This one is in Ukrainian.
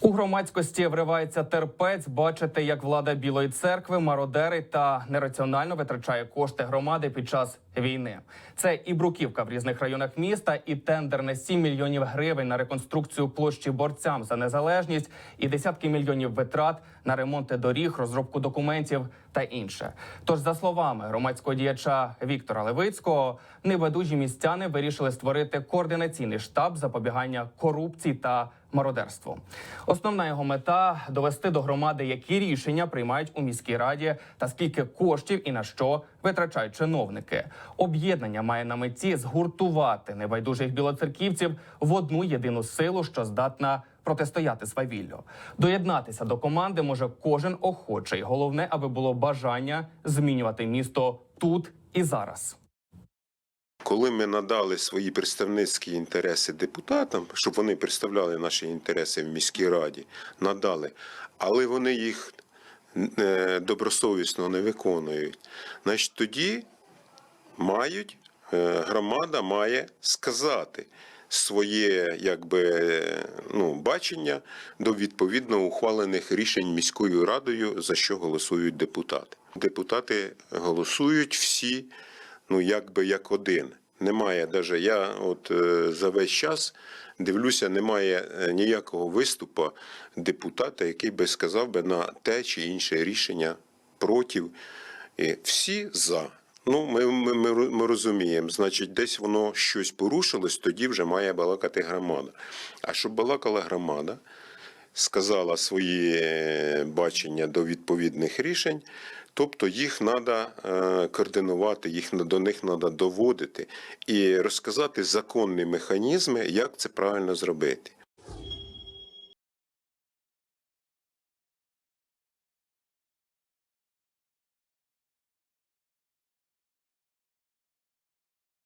У громадськості вривається терпець бачити, як влада Білої церкви мародерить та нераціонально витрачає кошти громади під час війни. Це і бруківка в різних районах міста, і тендер на 7 мільйонів гривень на реконструкцію площі борцям за незалежність, і десятки мільйонів витрат на ремонти доріг, розробку документів та інше. Тож, за словами громадського діяча Віктора Левицького, небайдужі містяни вирішили створити координаційний штаб запобігання корупції та мародерству. Основна його мета довести до громади, які рішення приймають у міській раді, та скільки коштів і на що витрачають чиновники. Об'єднання має на меті згуртувати небайдужих білоцерківців в одну єдину силу, що здатна протистояти свавіллю. Доєднатися до команди може кожен охочий. Головне, аби було бажання змінювати місто тут і зараз. Коли ми надали свої представницькі інтереси депутатам, щоб вони представляли наші інтереси в міській раді, надали, але вони їх е, добросовісно не виконують, значить тоді мають, е, громада має сказати своє якби, ну, бачення до відповідно ухвалених рішень міською радою, за що голосують депутати. Депутати голосують всі ну якби як один. Немає даже я от е, за весь час дивлюся, немає е, ніякого виступу депутата, який би сказав би на те чи інше рішення проти. І всі за. Ну, ми, ми, ми, ми розуміємо, значить, десь воно щось порушилось, тоді вже має балакати громада. А щоб балакала громада, сказала свої бачення до відповідних рішень, тобто їх треба координувати, їх до них треба доводити і розказати законні механізми, як це правильно зробити.